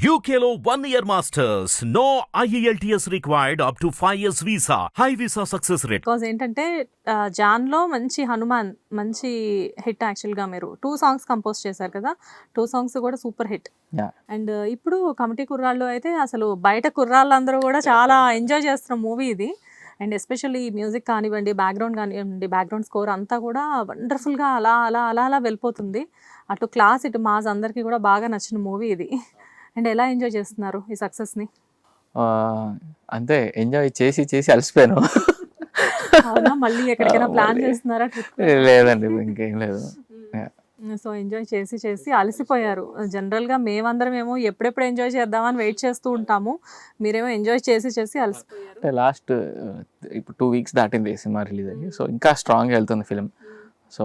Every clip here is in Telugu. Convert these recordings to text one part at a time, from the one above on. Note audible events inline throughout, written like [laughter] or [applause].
One year masters. No E IELTS required up to 5 years visa. High visa success rate. Because ఏంటంటే ఆ, జాన్లో మంచి హనుమాన్ మంచి హిట్ యాక్చువల్గా మీరు టూ సాంగ్స్ కంపోజ్ చేశారు కదా టూ సాంగ్స్ కూడా సూపర్ హిట్ Yeah. అండ్ ఇప్పుడు కమిటీ కుర్రాళ్ళు అయితే అసలు బయట కుర్రాళ్ళందరూ కూడా చాలా ఎంజాయ్ చేస్తున్న మూవీ ఇది అండ్ ఎస్పెషల్లీ మ్యూజిక్ కానివ్వండి బ్యాక్గ్రౌండ్ కానివ్వండి బ్యాక్గ్రౌండ్ స్కోర్ అంతా కూడా వండర్ఫుల్గా అలా అలా అలా అలా వెళ్ళిపోతుంది అటు క్లాస్ ఇటు మాస్ అందరికీ కూడా బాగా నచ్చిన మూవీ ఇది అండ్ ఎలా ఎంజాయ్ చేస్తున్నారు ఈ సక్సెస్ని? అంతే ఎంజాయ్ చేసి చేసి అలసిపోయాను. అవునా? మళ్ళీ ఎక్కడికైనా ప్లాన్ చేస్తున్నారా లేదండి ఇంకేం లేదు. సో ఎంజాయ్ చేసి చేసి అలసిపోయారు. జనరల్గా మేమందరం ఏమో ఎప్పుడెప్పుడు ఎంజాయ్ చేద్దామని వెయిట్ చేస్తూ ఉంటాము. మీరేమో ఎంజాయ్ చేసి చేసి అలసిపోయారు. లాస్ట్ ఇప్పుడు టూ వీక్స్ దాటింది సినిమా రిలీజ్ అయ్యి. సో ఇంకా స్ట్రాంగ్గా వెళ్తుంది ఫిలిం. సో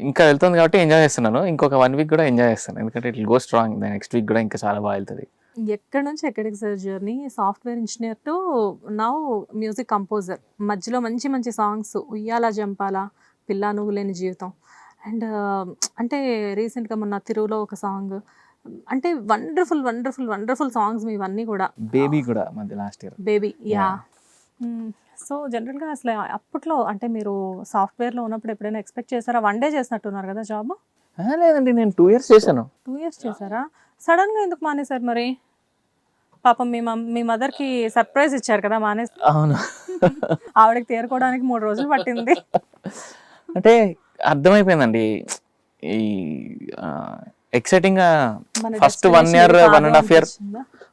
ఇంకా వెళ్తుంది కాబట్టి ఎంజాయ్ చేస్తున్నాను. ఇంకొక వన్ వీక్ కూడా ఎంజాయ్ చేస్తాను. ఎందుకంటే it go strong next week కూడా ఇంకా చాలా బాగా వెళ్తుంది ఎక్కడి నుంచి ఎక్కడికి sir journey software engineer to now music composer మధ్యలో మంచి మంచి సాంగ్స్ ఉయ్యాల జంపాల పిల్ల నువ్వు లేని జీవితం. అండ్ అంటే రీసెంట్గా మొన్న తిరువులో ఒక సాంగ్ అంటే వండర్ఫుల్ వండర్ఫుల్ వండర్ఫుల్ సాంగ్స్ మీవన్నీ కూడా. బేబీ కూడా మధ్య last year baby yeah so జనరల్గా అసలు అప్పట్లో అంటే మీరు సాఫ్ట్వేర్లో ఉన్నప్పుడు ఎప్పుడైనా ఎక్స్పెక్ట్ చేశారా? వన్ డే చేసినట్టున్నారు కదా జాబ్? లేదండి నేను టూ ఇయర్స్ చేశాను. టూ ఇయర్స్ చేశారా? సడన్గా ఎందుకు మానేశారు మరి? పాపం మీ మీ మదర్కి సర్ప్రైజ్ ఇచ్చారు కదా మానేసి. అవును. ఆవిడకి తేరుకోవడానికి మూడు రోజులు పట్టింది. అంటే అర్థమైపోయిందండి. ఈ ఎక్సైటింగ్గా first one year one and half year?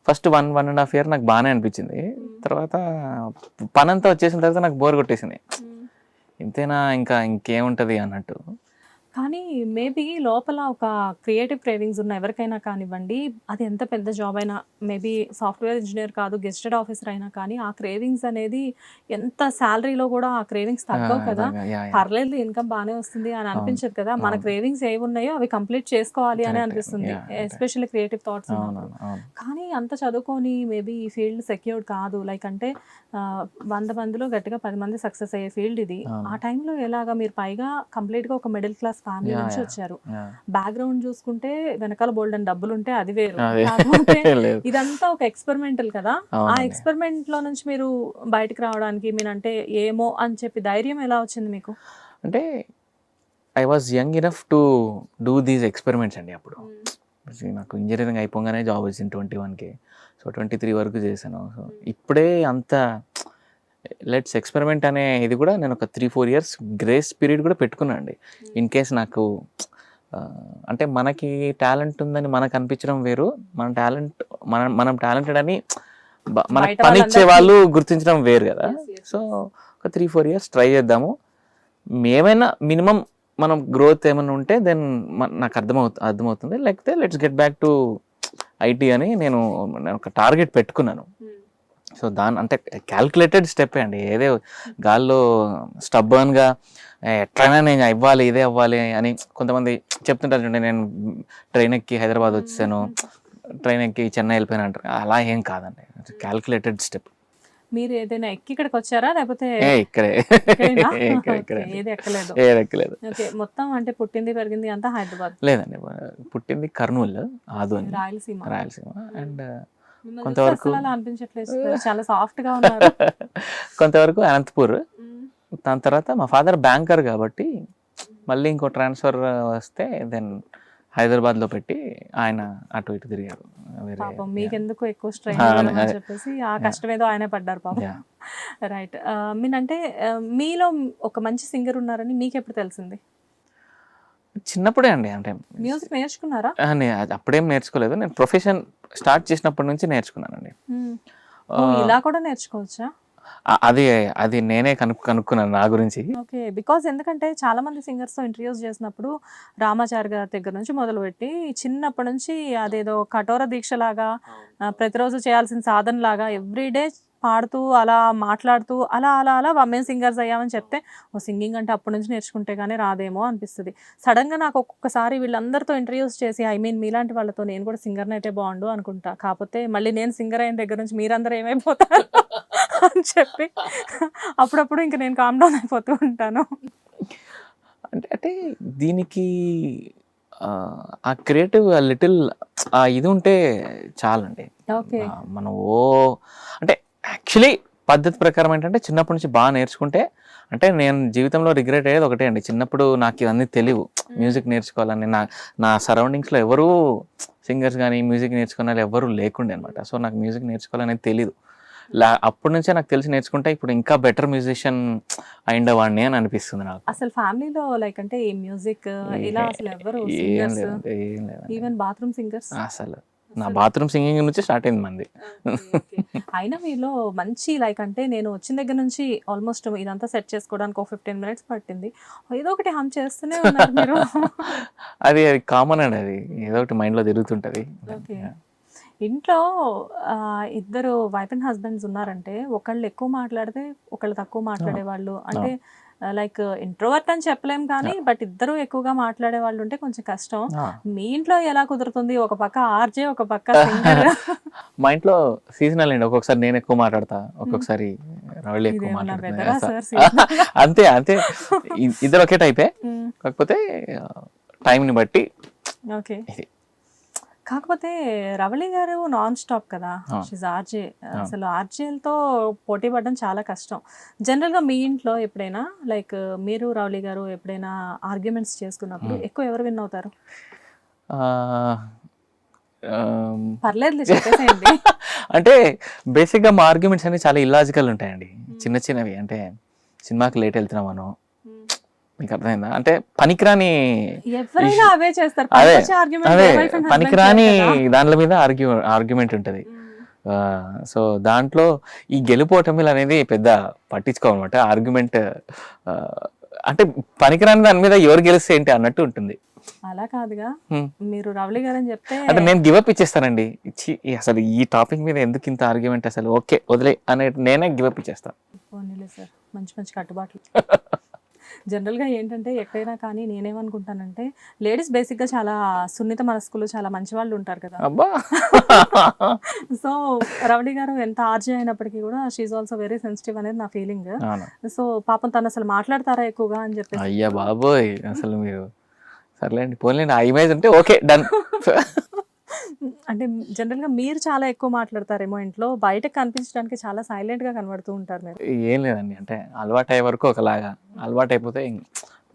First one one and half year నాకు బాగానే అనిపించింది. తర్వాత పని అంతా వచ్చేసిన తర్వాత నాకు బోర్ కొట్టేసింది. ఇంతేనా? ఇంకా ఇంకేముంటది అన్నట్టు. కానీ మేబీ లోపల ఒక క్రియేటివ్ క్రేవింగ్స్ ఉన్న ఎవరికైనా కానివ్వండి అది ఎంత పెద్ద జాబ్ అయినా మేబీ సాఫ్ట్వేర్ ఇంజనీర్ కాదు గెస్టెడ్ ఆఫీసర్ అయినా కానీ ఆ క్రేవింగ్స్ అనేది ఎంత శాలరీలో కూడా ఆ క్రేవింగ్స్ తగ్గవు కదా. పర్లేదు ఇన్కమ్ బాగానే వస్తుంది అని అనిపించదు కదా మన క్రేవింగ్స్ ఏవి ఉన్నాయో అవి కంప్లీట్ చేసుకోవాలి అని. అనిపిస్తుంది. ఎస్పెషల్లీ క్రియేటివ్ థాట్స్ కానీ అంత చదువుకొని మేబీ ఈ ఫీల్డ్ సెక్యూర్డ్ కాదు లైక్ అంటే వంద మందిలో గట్టిగా పది మంది సక్సెస్ అయ్యే ఫీల్డ్ ఇది. ఆ టైంలో ఎలాగా మీరు పైగా కంప్లీట్గా ఒక మిడిల్ క్లాస్ ఫ్యామిలీ నుంచి. వచ్చారు. బ్యాక్గ్రౌండ్ చూసుకుంటే వెనకాల బోల్డ్ అని డబ్బులు ఉంటే అది వేరు. కాకపోతే. [laughs] ఇదంతా ఒక ఎక్స్పెరిమెంటల్ కదా ఆ. ఎక్స్పెరిమెంట్లో నుంచి మీరు బయటకు రావడానికి మీరు అంటే ఏమో అని చెప్పి ధైర్యం ఎలా వచ్చింది మీకు అంటే I was young enough to do these experiments అండి అప్పుడు నాకు ఇంజనీరింగ్ అయిపోగానే జాబ్ వచ్చింది ట్వంటీ వన్కి సో ట్వంటీ త్రీ వరకు చేశాను సో ఇప్పుడే అంత లెట్స్ ఎక్స్పెరిమెంట్ అనే ఇది కూడా నేను ఒక three four years grace period కూడా పెట్టుకున్నాను అండి. ఇన్ కేస్ నాకు అంటే మనకి టాలెంట్ ఉందని మనకు అనిపించడం వేరు. మన టాలెంట్ మన మనం టాలెంటెడ్ అని బ- మనకు బయట పని ఇచ్చే వాళ్ళందరికీ- వాళ్ళు గుర్తించడం వేరు కదా. సో ఒక త్రీ ఫోర్ ఇయర్స్ ట్రై చేద్దాము. ఏమైనా మినిమం మనం గ్రోత్ ఏమైనా ఉంటే దెన్ నాకు అర్థమవుతుంది అర్థమవుతుంది. లేకపోతే let's get back to IT అని నేను నేను ఒక టార్గెట్ పెట్టుకున్నాను. సో దాని అంటే క్యాల్కులేటెడ్ స్టెప్ అండి. ఏదే గాల్లో స్టబ్బర్న్గా ఎట్లయినా నేను ఇవ్వాలి ఇదే అవ్వాలి అని కొంతమంది చెప్తుంటారు చూడండి. నేను ట్రైన్ ఎక్కి హైదరాబాద్ వచ్చాను ట్రైన్ ఎక్కి చెన్నై వెళ్ళిపోయాను అంటారు. అలా ఏం కాదండి. క్యాల్కులేటెడ్ స్టెప్ మీరు ఏదైనా ఎక్కి ఇక్కడికి వచ్చారా? లేకపోతే ఇక్కడే. ఏది ఎక్కలేదు. ఎక్కలేదు. ఓకే మొత్తం అంటే పుట్టింది పెరిగింది అంతా హైదరాబాద్. లేదండి. పుట్టింది కర్నూలు ఆదోని. రాయలసీమ. రాయలసీమ. అండ్ కొంతవరకు-. చాలా సాఫ్ట్గా ఉన్నారు. [laughs] కొంతవరకు అనంతపూర్. దాని తర్వాత మా ఫాదర్ బ్యాంకర్ కాబట్టి మళ్ళీ ఇంకో ట్రాన్స్ఫర్ వస్తే దెన్ హైదరాబాద్లో పెట్టి ఆయన అటు ఇటు తిరిగారు. మీకెందుకు ఎక్కువ స్ట్రెయిన్. చెప్పేసి ఆ కష్టం ఏదో ఆయనే పడ్డారు పాపం. [laughs] రైట్. మీనంటే మీలో ఒక మంచి సింగర్ ఉన్నారని మీకు ఎప్పుడు తెలిసింది? చిన్నప్పుడే అండి అంటే మ్యూజిక్ నేర్చుకున్నారా? అప్పుడేం నేర్చుకోలేదు. నేను ప్రొఫెషన్ స్టార్ట్ చేసినప్పటి నుంచి నేర్చుకున్నానండి. ఇలా కూడా నేర్చుకోవచ్చా? అది అది నేనే కనుక్ కనుక్కున్నాను నా గురించి. ఓకే బికాజ్ ఎందుకంటే చాలా మంది సింగర్స్తో ఇంటర్వ్యూస్ చేసినప్పుడు రామాచారి గారి దగ్గర నుంచి మొదలుపెట్టి చిన్నప్పటి నుంచి అదేదో కఠోర దీక్షలాగా ఆ, ప్రతిరోజు చేయాల్సిన సాధన లాగా ఎవ్రీడే పాడుతూ అలా మాట్లాడుతూ అలా అలా అలా మేము సింగర్స్ అయ్యామని చెప్తే ఓ సింగింగ్ అంటే అప్పటి నుంచి నేర్చుకుంటే కానీ రాదేమో అనిపిస్తుంది. సడన్గా నాకు ఒక్కొక్కసారి వీళ్ళందరితో ఇంటర్వ్యూస్ చేసి ఐ మీన్ మీలాంటి వాళ్ళతో నేను కూడా సింగర్ని అయితే బాగుండు అనుకుంటా. కాకపోతే మళ్ళీ నేను సింగర్ అయిన దగ్గర నుంచి మీరందరూ ఏమైపోతారు [laughs] అని చెప్పి అప్పుడప్పుడు ఇంకా నేను కామ్ డౌన్ అయిపోతూ ఉంటాను. అంటే అంటే దీనికి ఆ క్రియేటివ్ లిటిల్ ఆ ఇది ఉంటే చాలండి. మనం ఓ అంటే యాక్చువల్లీ పద్ధతి ప్రకారం ఏంటంటే చిన్నప్పటి నుంచి బాగా నేర్చుకుంటే అంటే నేను జీవితంలో రిగ్రెట్ అయ్యేది ఒకటే అండి. చిన్నప్పుడు నాకు ఇవన్నీ తెలియవు. మ్యూజిక్ నేర్చుకోవాలని నా నా సరౌండింగ్స్లో ఎవరూ సింగర్స్ కానీ మ్యూజిక్ నేర్చుకునే వాళ్ళు ఎవరు లేకుండే అనమాట సో నాకు మ్యూజిక్ నేర్చుకోవాలనేది తెలియదు లా అప్పటి నుంచే నాకు తెలిసి నేర్చుకుంటే ఇప్పుడు ఇంకా బెటర్ మ్యూజిషియన్ అయిండేవాడిని అని అనిపిస్తుంది నాకు. అసలు ఫ్యామిలీలో లైక్ అంటే ఈ మ్యూజిక్ ఇలా అసలు ఎవరు ఈవెన్ బాత్రూమ్ సింగర్స్ అసలు నా బాత్రూమ్ సింగింగ్ నుంచి స్టార్ట్ అయింది మంది. అయినా మీలో మంచి లైక్ అంటే నేను వచ్చిన దగ్గర నుంచి ఆల్మోస్ట్ ఇదంతా సెట్ చేసుకోవడానికి ఒక ఫిఫ్టీన్ మినిట్స్ పట్టింది. ఏదో ఒకటి హమ్ చేస్తూనే ఉన్నారు మీరు. [laughs] అది అది కామన్ అండి అది. ఏదో ఒకటి మైండ్లో తిరుగుతుంటది. ఇంట్లో ఇద్దరు వైఫ్ అండ్ హస్బెండ్స్ ఉన్నారంటే ఒకళ్ళు ఎక్కువ మాట్లాడితే ఒకళ్ళు తక్కువ మాట్లాడే వాళ్ళు అంటే లైక్ ఇంట్రోవర్ట్ అని చెప్పలేం కానీ బట్ ఇద్దరు ఎక్కువగా మాట్లాడే వాళ్ళు ఉంటే కొంచెం కష్టం. మీ ఇంట్లో ఎలా కుదురుతుంది? ఒక పక్క ఆర్జే ఒక పక్క [laughs] మా ఇంట్లో సీజనల్ అండి. ఒక్కొక్కసారి నేను ఎక్కువ మాట్లాడతా. ఒక్కొక్కసారి రవళి ఎక్కువ సార్ [laughs] అంతే అంతే. ఇద్దరు ఒకే టైపే కాకపోతే టైంని బట్టి ఓకే. కాకపోతే రవళి గారు నాన్ స్టాప్ కదా. షీజ్ ఆర్జే అసలు ఆర్జేలతో పోటీ పడడం చాలా కష్టం. జనరల్గా మీ ఇంట్లో ఎప్పుడైనా లైక్ మీరు రవళి గారు ఎప్పుడైనా ఆర్గ్యుమెంట్స్ చేసుకున్నప్పుడు ఎక్కువ ఎవరు విన్ అవుతారు? పర్లేదు చెప్పేసేయండి. [laughs] అంటే బేసిక్గా మా ఆర్గ్యుమెంట్స్ అన్ని చాలా ఇల్లాజికల్ ఉంటాయండి. చిన్న చిన్నవి. అంటే సినిమాకి లేట్ వెళ్తున్నామను మీకు అర్థమైందా? అంటే పనికిరాని ఎవరైనా అవే చేస్తారు. అదే అదే పనికిరాని. దానిల మీద ఆర్గ్యూ ఆర్గ్యుమెంట్ ఉంటుంది. సో దాంట్లో ఈ గెలుపోటమిలు అనేది పెద్ద పట్టించుకోమన్నమాట ఆర్గ్యుమెంట్ అంటే పనికిరాని దాని మీద ఎవరు గెలిస్తే ఏంటి అన్నట్టు ఉంటుంది. అలా కాదుగా. మీరు రవళి గారు అని చెప్తే అంటే నేను గివప్ ఇచ్చేస్తానండి. ఇచ్చి అసలు ఈ టాపిక్ మీద ఎందుకు ఇంత ఆర్గ్యుమెంట్ అసలు? ఓకే వదిలే అనే నేనే గివప్ ఇచ్చేస్తాను మంచి మంచి కట్టుబాట్లు. [laughs] జనరల్గా ఏంటంటే ఎక్కడైనా కానీ నేనేమనుకుంటానంటే లేడీస్ బేసిక్గా చాలా సున్నిత మనస్కులు చాలా మంచి వాళ్ళు ఉంటారు కదా. అబ్బా! [laughs] సో రవళి గారు ఎంత ఆర్జీ అయినప్పటికీ కూడా షీఈ్ ఆల్సో వెరీ సెన్సిటివ్ అనేది నా ఫీలింగ్ సో పాపం తను అసలు మాట్లాడతారా ఎక్కువగా అని చెప్పేసి. అయ్యా బాబోయ్ అసలు మీరు సర్లేండి పోలేండి ఆ ఇమేజ్ అంటే ఓకే డన్ [laughs] అంటే జనరల్గా మీరు చాలా ఎక్కువ మాట్లాడతారేమో ఇంట్లో బయటకు కనిపించడానికి చాలా సైలెంట్గా కనబడుతూ ఉంటారు మీరు. ఏం లేదండి. అంటే అలవాటు అయ్యే వరకు ఒకలాగా. అలవాటు అయిపోతే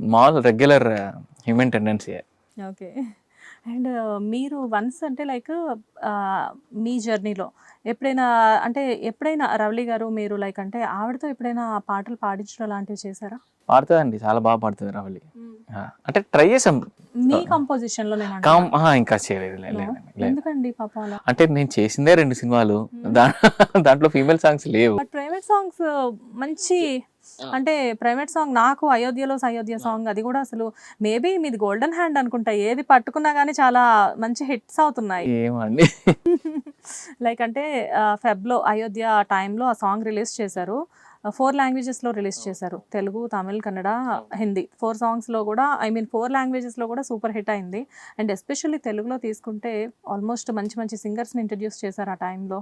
మామూలు regular human tendency okay. And మీరు వన్స్ అంటే లైక్ మీ జర్నీలో ఎప్పుడైనా అంటే ఎప్పుడైనా రవళి గారు మీరు లైక్ అంటే ఆవిడతో ఎప్పుడైనా పాటలు పాడించడం లాంటివి చేశారా? పాడుతుందండి చాలా బాగా పాడుతుంది రావలి. ఆ, అంటే ట్రై చేసాం మీ కంపోజిషన్లో ఇంకా చేయలేదు ఎందుకండి అంటే నేను చేసిందే రెండు సినిమాలు. దాంట్లో ఫీమేల్ సాంగ్స్ లేవు. బట్ ప్రైవేట్ సాంగ్స్ మంచి అంటే ప్రైవేట్ సాంగ్ నాకు అయోధ్యలో అయోధ్య సాంగ్ అది కూడా అసలు మేబీ మీది గోల్డెన్ హ్యాండ్ అనుకుంటా. ఏది పట్టుకున్నా కానీ చాలా మంచి హిట్స్ అవుతున్నాయి. ఏమండి? [laughs] లైక్ అంటే ఫెబ్లో అయోధ్య టైంలో ఆ సాంగ్ రిలీజ్ చేశారు. ఫోర్ లాంగ్వేజెస్లో రిలీజ్ చేశారు. తెలుగు తమిళ్ కన్నడ హిందీ. ఫోర్ సాంగ్స్లో కూడా ఐ మీన్ ఫోర్ లాంగ్వేజెస్లో కూడా సూపర్ హిట్ అయింది. అండ్ ఎస్పెషల్లీ తెలుగులో తీసుకుంటే ఆల్మోస్ట్ మంచి మంచి సింగర్స్ని ఇంట్రడ్యూస్ చేశారు ఆ టైంలో.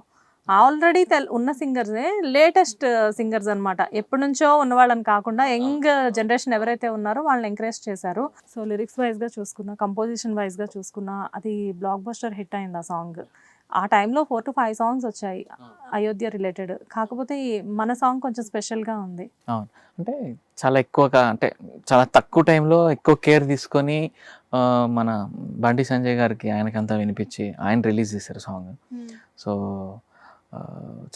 ఆల్రెడీ తెల్ ఉన్న సింగర్సే లేటెస్ట్ సింగర్స్ అన్నమాట. ఎప్పటి నుంచో ఉన్న వాళ్ళని కాకుండా యంగ్ జనరేషన్ ఎవరైతే ఉన్నారో వాళ్ళని ఎంకరేజ్ చేశారు. సో లిరిక్స్ వైజ్గా చూసుకున్నా కంపోజిషన్ వైజ్గా చూసుకున్నా అది బ్లాక్ బస్టర్ హిట్ అయింది ఆ సాంగ్ ఆ టైంలో ఫోర్ టు ఫైవ్ సాంగ్స్ వచ్చాయి అయోధ్య రిలేటెడ్ కాకపోతే మన సాంగ్ కొంచెం స్పెషల్గా ఉంది. అవును. అంటే చాలా ఎక్కువగా అంటే చాలా తక్కువ టైంలో ఎక్కువ కేర్ తీసుకొని మన బండి సంజయ్ గారికి ఆయనకి అంతా వినిపించి ఆయన రిలీజ్ చేశారు సాంగ్ సో ఆ,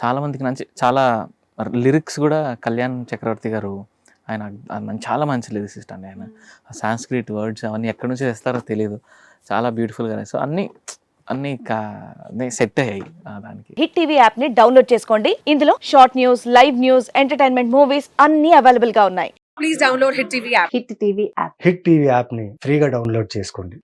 చాలా మందికి మంచి చాలా లిరిక్స్ కూడా కళ్యాణ్ చక్రవర్తి గారు ఆయన ఆ మం- చాలా మంచి లిరిసిస్ట్ అండి ఆయన. సాంస్క్రిట్ వర్డ్స్ అవన్నీ ఎక్కడి నుంచి తెస్తారో తెలియదు చాలా బ్యూటిఫుల్గా సో అన్నీ అన్నీ సెట్ అయ్యాయి దానికి. హిట్ టీవీ యాప్ని డౌన్లోడ్ చేసుకోండి. ఇందులో short news live news entertainment movies అన్ని అవైలబుల్గా ఉన్నాయి. Please download Hit TV app. Hit TV app hit TV యాప్ని ఫ్రీగా డౌన్లోడ్ చేసుకోండి.